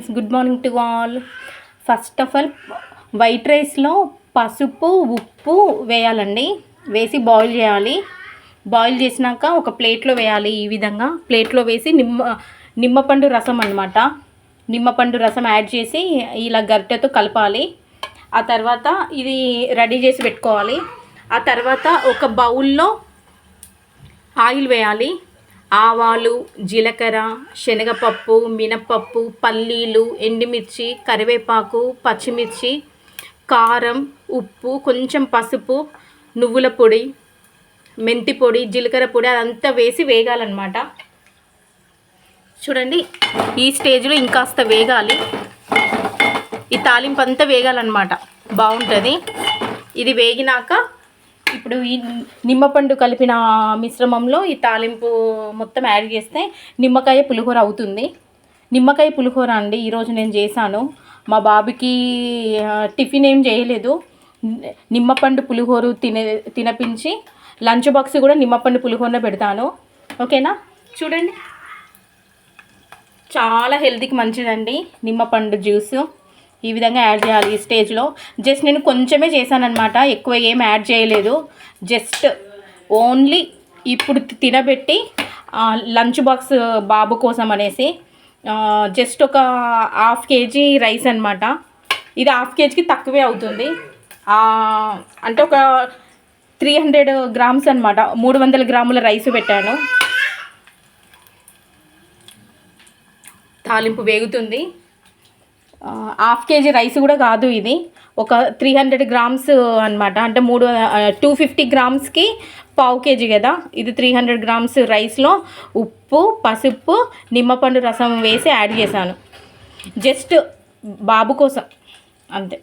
Friends good morning to all first of all white రైస్లో పసుపు ఉప్పు వేయాలండి. వేసి బాయిల్ చేయాలి. బాయిల్ చేసినాక ఒక ప్లేట్లో వేయాలి ఈ విధంగా. ప్లేట్లో వేసి నిమ్మ నిమ్మపండు రసం అన్నమాట. నిమ్మపండు రసం యాడ్ చేసి ఇలా గరిటెతో కలపాలి. ఆ తర్వాత ఇది రెడీ చేసి పెట్టుకోవాలి. ఆ తర్వాత ఒక బౌల్లో ఆయిల్ వేయాలి. ఆవాలు జీలకర్ర శనగపప్పు మినపప్పు పల్లీలు ఎండుమిర్చి కరివేపాకు పచ్చిమిర్చి కారం ఉప్పు కొంచెం పసుపు నువ్వుల పొడి మెంతి పొడి జీలకర్ర పొడి అదంతా వేసి వేగాలన్నమాట. చూడండి ఈ స్టేజ్లో ఇంకాస్త వేగాలి. ఈ తాలింపు అంతా వేగాలన్నమాట. బాగుంటుంది. ఇది వేగినాక ఇప్పుడు ఈ నిమ్మపండు కలిపిన మిశ్రమంలో ఈ తాలింపు మొత్తం యాడ్ చేస్తే నిమ్మకాయ పులిహోర అవుతుంది. నిమ్మకాయ పులిహోర అండి ఈరోజు నేను చేశాను. మా బాబుకి టిఫిన్ ఏం చేయలేదు. నిమ్మపండు పులిహోర తినే తినిపించి లంచ్ బాక్స్ కూడా నిమ్మపండు పులిహోరనే పెడతాను. ఓకేనా? చూడండి. చాలా హెల్తీకి మంచిదండి నిమ్మపండు జ్యూస్. ఈ విధంగా యాడ్ చేయాలి ఈ స్టేజ్లో జస్ట్ నేను కొంచెమే చేశానమాట ఎక్కువ ఏం యాడ్ చేయలేదు. జస్ట్ ఓన్లీ ఇప్పుడు తినబెట్టి లంచ్ బాక్స్ బాబు కోసం అనేసి జస్ట్ ఒక హాఫ్ కేజీ రైస్ అనమాట ఇది హాఫ్ కేజీకి తక్కువే అవుతుంది. అంటే ఒక త్రీ హండ్రెడ్ గ్రామ్స్ అనమాట మూడు వందల గ్రాముల రైస్ పెట్టాను. తాలింపు వేగుతుంది. హాఫ్ కేజీ రైస్ కూడా కాదు ఇది. ఒక త్రీ హండ్రెడ్ గ్రామ్స్ అనమాట అంటే మూడు టూ ఫిఫ్టీ గ్రామ్స్కి పావు కేజీ కదా. ఇది త్రీ హండ్రెడ్ గ్రామ్స్ రైస్లో ఉప్పు పసుపు నిమ్మపండు రసం వేసి యాడ్ చేశాను. జస్ట్ బాబు కోసం అంతే.